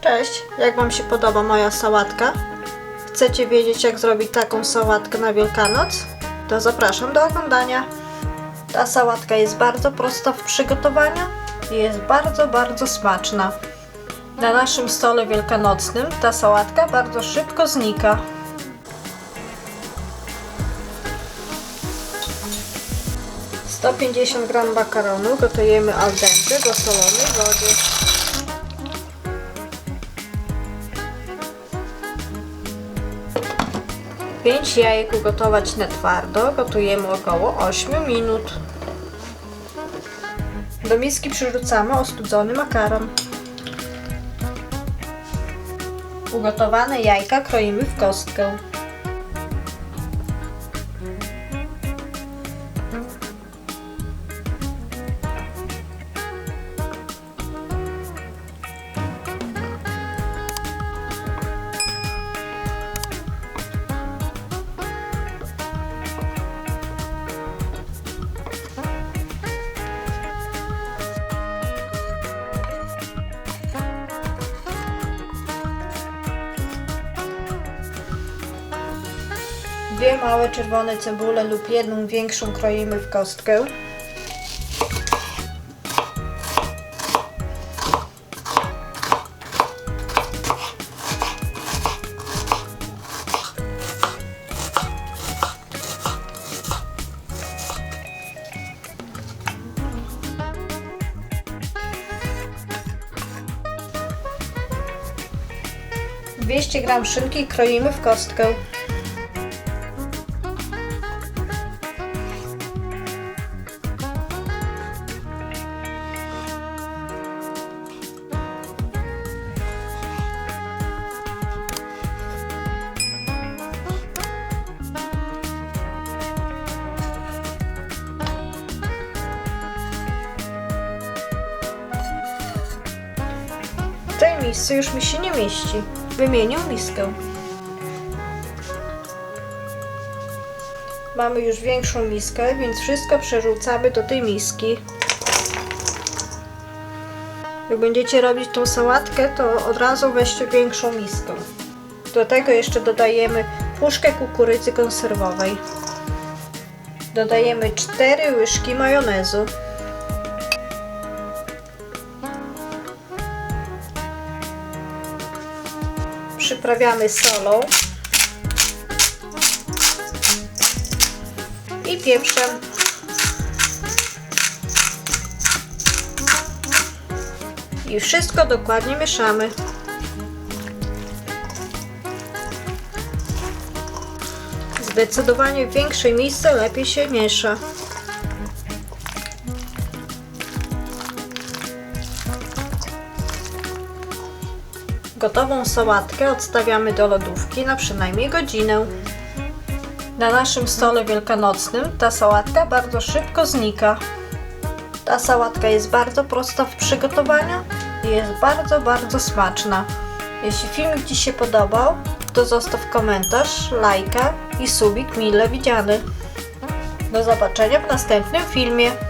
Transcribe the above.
Cześć, jak Wam się podoba moja sałatka? Chcecie wiedzieć jak zrobić taką sałatkę na Wielkanoc? To zapraszam do oglądania. Ta sałatka jest bardzo prosta w przygotowaniu i jest bardzo, bardzo smaczna. Na naszym stole wielkanocnym ta sałatka bardzo szybko znika. Sto pięćdziesiąt gram makaronu gotujemy al dente w osolonej wodzie. 5 jajek ugotować na twardo. Gotujemy około 8 minut. Do miski przyrzucamy ostudzony makaron. Ugotowane jajka kroimy w kostkę. Dwie małe czerwone cebule lub jedną większą kroimy w kostkę. Dwieście gram szynki kroimy w kostkę. Misce już mi się nie mieści. Wymienię miskę. Mamy już większą miskę, więc wszystko przerzucamy do tej miski. Jak będziecie robić tą sałatkę, to od razu weźcie większą miskę. Do tego jeszcze dodajemy puszkę kukurydzy konserwowej. Dodajemy 4 łyżki majonezu. Przyprawiamy solą i pieprzem. I wszystko dokładnie mieszamy. Zdecydowanie w większej misce lepiej się miesza. Gotową sałatkę odstawiamy do lodówki na przynajmniej godzinę. Na naszym stole wielkanocnym ta sałatka bardzo szybko znika. Ta sałatka jest bardzo prosta w przygotowaniu i jest bardzo, bardzo smaczna. Jeśli filmik Ci się podobał, to zostaw komentarz, lajka i subik mile widziany. Do zobaczenia w następnym filmie.